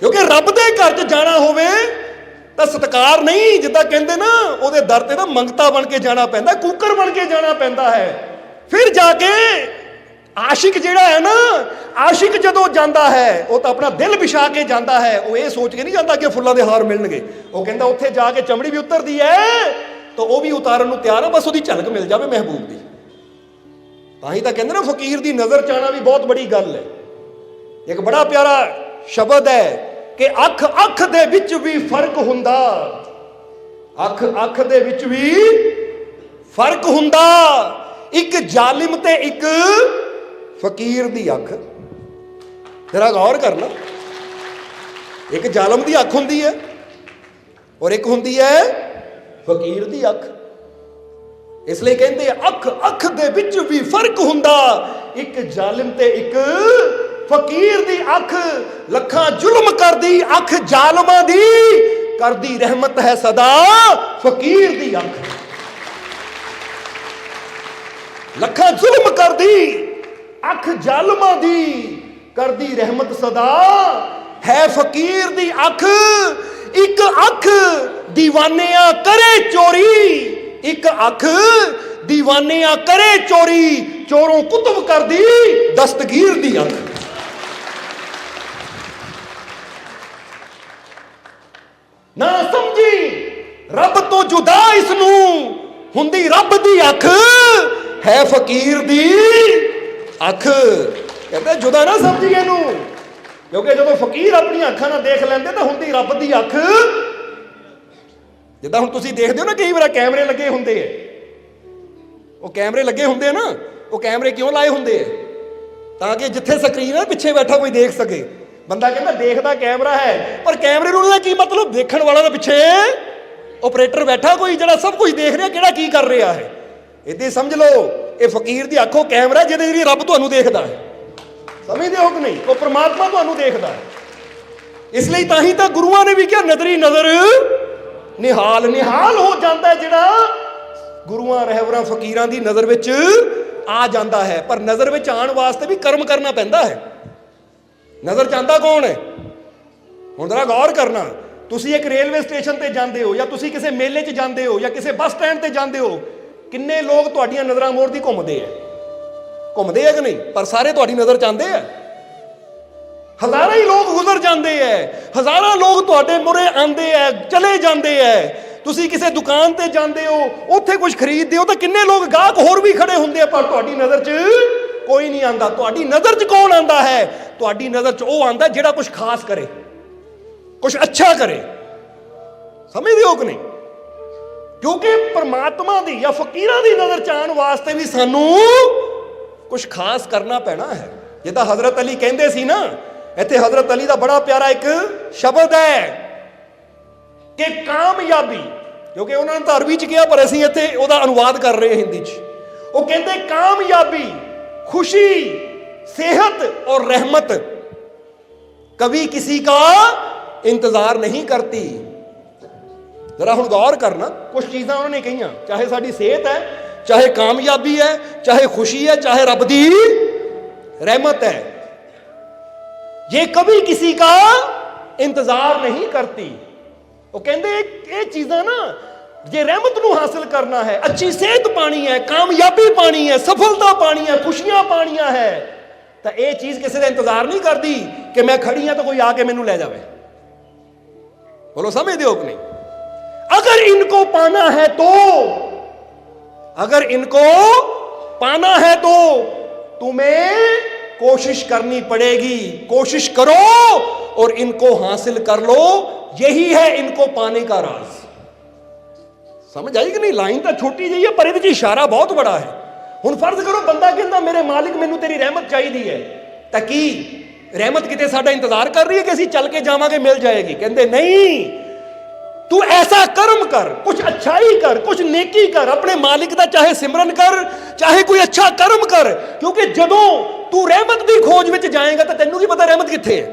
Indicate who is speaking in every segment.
Speaker 1: ਕਿਉਂਕਿ ਰੱਬ ਦੇ ਘਰ 'ਚ ਜਾਣਾ ਹੋਵੇ ਤਾਂ ਸਤਕਾਰ ਨਹੀਂ, ਜਿੱਦਾਂ ਕਹਿੰਦੇ ਨਾ, ਉਹਦੇ ਦਰ ਤੇ ਨਾ ਮੰਗਤਾ ਬਣ ਕੇ ਜਾਣਾ ਪੈਂਦਾ, ਕੂਕਰ ਬਣ ਕੇ ਜਾਣਾ ਪੈਂਦਾ ਹੈ। ਫਿਰ ਜਾ ਕੇ ਆਸ਼ਿਕ ਜਿਹੜਾ ਹੈ ਨਾ, ਆਸ਼ਿਕ ਜਦੋਂ ਜਾਂਦਾ ਹੈ, ਉਹ ਤਾਂ ਆਪਣਾ ਦਿਲ ਵਿਛਾ ਕੇ ਜਾਂਦਾ ਹੈ। ਉਹ ਇਹ ਸੋਚ ਕੇ ਨਹੀਂ ਜਾਂਦਾ ਕਿ ਫੁੱਲਾਂ ਦੇ ਹਾਰ ਮਿਲਣਗੇ। ਉਹ ਕਹਿੰਦਾ ਉੱਥੇ ਜਾ ਕੇ ਚਮੜੀ ਵੀ ਉਤਰਦੀ ਹੈ, ਤਾਂ ਉਹ ਵੀ ਉਤਾਰਨ ਨੂੰ ਤਿਆਰ ਹੈ ਬਸ ਉਹਦੀ ਝਲਕ ਮਿਲ ਜਾਵੇ ਮਹਿਬੂਬ ਦੀ। ਤਾਂ ਹੀ ਤਾਂ ਕਹਿੰਦੇ ਨਾ, ਫਕੀਰ ਦੀ ਨਜ਼ਰ ਚ ਆਉਣਾ ਵੀ ਬਹੁਤ ਬੜੀ ਗੱਲ ਹੈ। ਇੱਕ ਬੜਾ ਪਿਆਰਾ ਸ਼ਬਦ ਹੈ ਕਿ ਅੱਖ ਅੱਖ ਦੇ ਵਿੱਚ ਵੀ ਫ਼ਰਕ ਹੁੰਦਾ। ਅੱਖ ਅੱਖ ਦੇ ਵਿੱਚ ਵੀ ਫ਼ਰਕ ਹੁੰਦਾ। ਇੱਕ ਜ਼ਾਲਿਮ ਤੇ ਇੱਕ ਫਕੀਰ ਦੀ ਅੱਖ। ਜਰਾ ਗੌਰ ਕਰਨਾ ਇੱਕ ਜ਼ਾਲਮ ਦੀ ਅੱਖ ਹੁੰਦੀ ਹੈ ਔਰ ਇੱਕ ਹੁੰਦੀ ਹੈ ਫਕੀਰ ਦੀ ਅੱਖ। ਇਸ ਲਈ ਕਹਿੰਦੇ ਅੱਖ ਅੱਖ ਦੇ ਵਿੱਚ ਵੀ ਫ਼ਰਕ ਹੁੰਦਾ। ਇੱਕ ਜ਼ਾਲਿਮ ਤੇ ਇੱਕ ਫਕੀਰ ਦੀ ਅੱਖ ਲੱਖਾਂ ਜ਼ੁਲਮ ਕਰਦੀ, ਅੱਖ ਜ਼ਾਲਮਾਂ ਦੀ ਕਰਦੀ ਰਹਿਮਤ ਹੈ ਸਦਾ, ਫਕੀਰ ਦੀ ਅੱਖ। ਲੱਖਾਂ ਜ਼ੁਲਮ ਕਰਦੀ, ਅੱਖ ਜ਼ਾਲਮਾਂ ਦੀ ਕਰਦੀ ਰਹਿਮਤ ਸਦਾ, ਹੈ ਫਕੀਰ ਦੀ ਅੱਖ, ਇੱਕ ਅੱਖ دیਵਾਨਿਆਂ ਕਰੇ ਚੋਰੀ, ਇੱਕ ਅੱਖ دیਵਾਨਿਆਂ ਕਰੇ ਚੋਰੀ, ਚੋਰੋਂ ਕੁਤਬ ਕਰਦੀ ਦਸਤਗੀਰ ਦੀ ਅੱਖ। ਨਾ ਸਮਝੀ। ਰੱਬ ਤੋਂ ਜੁਦਾ ਇਸ ਨੂੰ ਹੁੰਦੀ ਰੱਬ ਦੀ ਅੱਖ, ਹੈ ਫਕੀਰ ਦੀ ਅੱਖ। ਕਹਿੰਦੇ ਜੁਦਾ ਨਾ ਸਮਝੀ ਇਹਨੂੰ। ਕਿਉਂਕਿ ਜਦੋਂ ਫਕੀਰ ਆਪਣੀਆਂ ਅੱਖਾਂ ਨਾਲ ਦੇਖ ਲੈਂਦੇ ਤਾਂ ਹੁੰਦੀ ਰੱਬ ਦੀ ਅੱਖ। ਜਿੱਦਾਂ ਹੁਣ ਤੁਸੀਂ ਦੇਖਦੇ ਹੋ ਨਾ ਕਈ ਵਾਰ ਕੈਮਰੇ ਲੱਗੇ ਹੁੰਦੇ ਐ ਉਹ ਕੈਮਰੇ ਲੱਗੇ ਹੁੰਦੇ ਨਾ, ਉਹ ਕੈਮਰੇ ਕਿਉਂ ਲਾਏ ਹੁੰਦੇ ਐ ਤਾਂ ਕਿ ਜਿੱਥੇ ਸਕਰੀਨ ਹੈ ਪਿੱਛੇ ਬੈਠਾ ਕੋਈ ਦੇਖ ਸਕੇ। ਬੰਦਾ ਕਹਿੰਦਾ ਦੇਖਦਾ ਕੈਮਰਾ ਹੈ, ਪਰ ਕੈਮਰੇ ਨੂੰ ਉਹਦਾ ਕੀ ਮਤਲਬ? ਦੇਖਣ ਵਾਲਾ ਦੇ ਪਿੱਛੇ ਆਪਰੇਟਰ ਬੈਠਾ ਕੋਈ ਜਿਹੜਾ ਸਭ ਕੁਝ ਦੇਖ ਰਿਹਾ, ਕਿਹੜਾ ਕੀ ਕਰ ਰਿਹਾ ਹੈ। ਇਦਾਂ ਸਮਝ ਲਓ, ਇਹ ਫਕੀਰ ਦੀ ਅੱਖੋਂ ਕੈਮਰਾ ਜਿਹਦੇ ਜਿਹੜੀ ਰੱਬ ਤੁਹਾਨੂੰ ਦੇਖਦਾ ਹੈ। ਸਮਝਦੇ ਹੋ ਕਿ ਨਹੀਂ? ਉਹ ਪ੍ਰਮਾਤਮਾ ਤੁਹਾਨੂੰ ਦੇਖਦਾ ਹੈ। ਇਸ ਲਈ ਤਾਂ ਹੀ ਤਾਂ ਗੁਰੂਆਂ ਨੇ ਵੀ ਕਿਹਾ ਨਜ਼ਰੀ ਨਜ਼ਰ ਨਿਹਾਲ ਨਿਹਾਲ ਹੋ ਜਾਂਦਾ ਜਿਹੜਾ ਗੁਰੂਆਂ ਰਹਿਬਰਾਂ ਫਕੀਰਾਂ ਦੀ ਨਜ਼ਰ ਵਿੱਚ ਆ ਜਾਂਦਾ ਹੈ। ਪਰ ਨਜ਼ਰ ਵਿੱਚ ਆਉਣ ਵਾਸਤੇ ਵੀ ਕਰਮ ਕਰਨਾ ਪੈਂਦਾ ਹੈ। ਨਜ਼ਰ ਚ ਕੌਣ ਹੈ? ਹੁਣ ਜ਼ਰਾ ਗੌਰ ਕਰਨਾ। ਤੁਸੀਂ ਇੱਕ ਰੇਲਵੇ ਸਟੇਸ਼ਨ ਤੇ ਜਾਂਦੇ ਹੋ ਜਾਂ ਤੁਸੀਂ ਕਿਸੇ ਮੇਲੇ 'ਚ ਜਾਂਦੇ ਹੋ ਜਾਂ ਕਿਸੇ ਬੱਸ ਸਟੈਂਡ ਤੇ ਜਾਂਦੇ ਹੋ, ਕਿੰਨੇ ਲੋਕ ਤੁਹਾਡੀਆਂ ਨਜ਼ਰਾਂ ਮੋੜਦੀ ਘੁੰਮਦੇ ਆ? ਘੁੰਮਦੇ ਆ ਕਿ ਨਹੀਂ? ਪਰ ਸਾਰੇ ਤੁਹਾਡੀ ਨਜ਼ਰ ਚਾਹੁੰਦੇ ਆਉਂਦੇ ਆ। ਹਜ਼ਾਰਾਂ ਹੀ ਲੋਕ ਗੁਜ਼ਰ ਜਾਂਦੇ ਐ ਹਜ਼ਾਰਾਂ ਲੋਕ ਤੁਹਾਡੇ ਮੁਰੇ ਆਉਂਦੇ ਐ ਚਲੇ ਜਾਂਦੇ ਐ ਤੁਸੀਂ ਕਿਸੇ ਦੁਕਾਨ ਤੇ ਜਾਂਦੇ ਹੋ, ਉੱਥੇ ਕੁਝ ਖਰੀਦਦੇ ਹੋ ਤਾਂ ਕਿੰਨੇ ਲੋਕ ਗਾਹਕ ਹੋਰ ਵੀ ਖੜੇ ਹੁੰਦੇ ਆ, ਪਰ ਤੁਹਾਡੀ ਨਜ਼ਰ 'ਚ ਕੋਈ ਨਹੀਂ ਆਂਦਾ। ਤੁਹਾਡੀ ਨਜ਼ਰ 'ਚ ਕੌਣ ਆਂਦਾ ਹੈ? ਤੁਹਾਡੀ ਨਜ਼ਰ 'ਚ ਉਹ ਆਂਦਾ ਜਿਹੜਾ ਕੁਝ ਖਾਸ ਕਰੇ। ਕੁਝ ਅੱਛਾ ਕਰੇ। ਸਮਝਦੇ ਹੋ ਕਿ ਨਹੀਂ? ਕਿਉਂਕਿ ਪਰਮਾਤਮਾ ਦੀ ਜਾਂ ਫਕੀਰਾਂ ਦੀ ਨਜ਼ਰ 'ਚ ਆਉਣ ਵਾਸਤੇ ਵੀ ਸਾਨੂੰ ਕੁਝ ਖਾਸ ਕਰਨਾ ਪੈਣਾ ਹੈ। ਜਿੱਦਾਂ ਹਜ਼ਰਤ ਅਲੀ ਕਹਿੰਦੇ ਸੀ ਨਾ, ਇੱਥੇ ਹਜ਼ਰਤ ਅਲੀ ਦਾ ਬੜਾ ਪਿਆਰਾ ਇੱਕ ਸ਼ਬਦ ਹੈ ਕਿ ਕਾਮਯਾਬੀ। ਕਿਉਂਕਿ ਉਹਨਾਂ ਨੇ ਤਾਂ ਅਰਬੀ ਚ ਕਿਹਾ, ਪਰ ਅਸੀਂ ਇੱਥੇ ਉਹਦਾ ਅਨੁਵਾਦ ਕਰ ਰਹੇ ਹਾਂ ਹਿੰਦੀ ਚ। ਉਹ ਕਹਿੰਦੇ ਕਾਮਯਾਬੀ। ਖੁਸ਼ੀ ਸਿਹਤ और रहमत कभी किसी का इंतजार नहीं करती ਜਰਾ ਹੁਣ ਗੌਰ ਕਰਨਾ ਕੁਝ ਚੀਜ਼ਾਂ ਉਹਨਾਂ ਨੇ ਕਹੀਆਂ ਚਾਹੇ ਸਾਡੀ ਸਿਹਤ ਹੈ ਚਾਹੇ ਕਾਮਯਾਬੀ ਹੈ ਚਾਹੇ ਖੁਸ਼ੀ ਹੈ ਚਾਹੇ ਰੱਬ ਦੀ ਰਹਿਮਤ ਹੈ ये कभी किसी का इंतजार नहीं करती ਉਹ ਕਹਿੰਦੇ ਇਹ ਇਹ ਚੀਜ਼ਾਂ ਨਾ ਜੇ ਰਹਿਮਤ ਨੂੰ ਹਾਸਲ ਕਰਨਾ ਹੈ ਅੱਛੀ ਸਿਹਤ ਪਾਣੀ ਹੈ ਕਾਮਯਾਬੀ ਪਾਣੀ ਹੈ ਸਫਲਤਾ ਪਾਣੀ ਹੈ ਖੁਸ਼ੀਆਂ ਪਾਣੀਆਂ ਹੈ ਤਾਂ ਇਹ ਚੀਜ਼ ਕਿਸੇ ਦਾ ਇੰਤਜ਼ਾਰ ਨਹੀਂ ਕਰਦੀ ਕਿ ਮੈਂ ਖੜੀ ਹਾਂ ਤਾਂ ਕੋਈ ਆ ਕੇ ਮੈਨੂੰ ਲੈ ਜਾਵੇ बोलो समझते हो कि नहीं अगर इनको पाना है तो अगर इनको पाना है तो तुम्हें कोशिश करनी पड़ेगी कोशिश करो और इनको हासिल कर लो यही है इनको पाने का राज ਸਮਝ ਆਈ ਕਿ ਨਹੀਂ? ਲਾਈਨ ਤਾਂ ਛੋਟੀ ਜਿਹੀ ਹੈ, ਪਰ ਇਹਦੇ 'ਚ ਇਸ਼ਾਰਾ ਬਹੁਤ ਬੜਾ ਹੈ। ਹੁਣ ਫਰਜ਼ ਕਰੋ, ਬੰਦਾ ਕਹਿੰਦਾ, ਮੇਰੇ ਮਾਲਿਕ ਮੈਨੂੰ ਤੇਰੀ ਰਹਿਮਤ ਚਾਹੀਦੀ ਹੈ। ਤਾਂ ਕੀ? ਰਹਿਮਤ ਕਿਤੇ ਸਾਡਾ ਇੰਤਜ਼ਾਰ ਕਰ ਰਹੀ ਹੈ ਕਿ ਅਸੀਂ ਚੱਲ ਕੇ ਜਾਵਾਂਗੇ, ਮਿਲ ਜਾਏਗੀ? ਕਹਿੰਦੇ, ਨਹੀਂ। ਤੂੰ ਐਸਾ ਕਰਮ ਕਰ ਕੁਝ ਅੱਛਾਈ ਕਰ ਕੁਝ ਨੇਕੀ ਕਰ, ਆਪਣੇ ਮਾਲਿਕ ਦਾ ਚਾਹੇ ਸਿਮਰਨ ਕਰ, ਚਾਹੇ ਕੋਈ ਅੱਛਾ ਕਰਮ ਕਰ, ਕਿਉਂਕਿ ਜਦੋਂ ਤੂੰ ਰਹਿਮਤ ਦੀ ਖੋਜ ਵਿੱਚ ਜਾਏਗਾ, ਤਾਂ ਤੈਨੂੰ ਕੀ ਪਤਾ ਰਹਿਮਤ ਕਿੱਥੇ ਹੈ?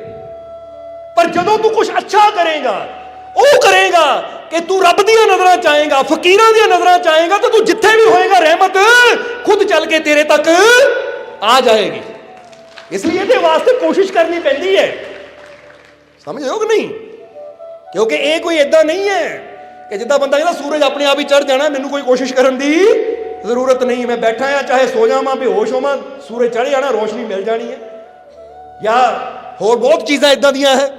Speaker 1: ਪਰ ਜਦੋਂ ਤੂੰ ਕੁਝ ਅੱਛਾ ਕਰੇਗਾ ਉਹ ਕਰੇਗਾ ਕਿ ਤੂੰ ਰੱਬ ਦੀਆਂ ਨਜ਼ਰਾਂ ਚਾਹੇਗਾ ਫਕੀਰਾਂ ਦੀਆਂ ਨਜ਼ਰਾਂ ਚਾਹੇਗਾ ਤਾਂ ਤੂੰ ਜਿੱਥੇ ਵੀ ਹੋਏਗਾ ਰਹਿਮਤ ਖੁਦ ਚੱਲ ਕੇ ਤੇਰੇ ਤੱਕ ਆ ਜਾਏਗੀ। ਇਸ ਲਈ ਇਹਦੇ ਵਾਸਤੇ ਕੋਸ਼ਿਸ਼ ਕਰਨੀ ਪੈਂਦੀ ਹੈ। ਸਮਝ ਰਹੇ ਕਿ ਨਹੀਂ? ਕਿਉਂਕਿ ਇਹ ਕੋਈ ਇਦਾਂ ਨਹੀਂ ਹੈ ਕਿ ਜਿੱਦਾਂ ਬੰਦਾ ਕਹਿੰਦਾ ਸੂਰਜ ਆਪਣੇ ਆਪ ਹੀ ਚੜ ਜਾਣਾ, ਮੈਨੂੰ ਕੋਈ ਕੋਸ਼ਿਸ਼ ਕਰਨ ਦੀ ਜ਼ਰੂਰਤ ਨਹੀਂ, ਮੈਂ ਬੈਠਾ ਆ ਚਾਹੇ ਸੋ ਜਾਵਾਂ, ਬੇਹੋਸ਼ ਹੋਵਾਂ, ਸੂਰਜ ਚੜ ਜਾਣਾ, ਰੋਸ਼ਨੀ ਮਿਲ ਜਾਣੀ ਹੈ। ਜਾਂ ਹੋਰ ਬਹੁਤ ਚੀਜ਼ਾਂ ਇਦਾਂ ਦੀਆਂ ਹੈ।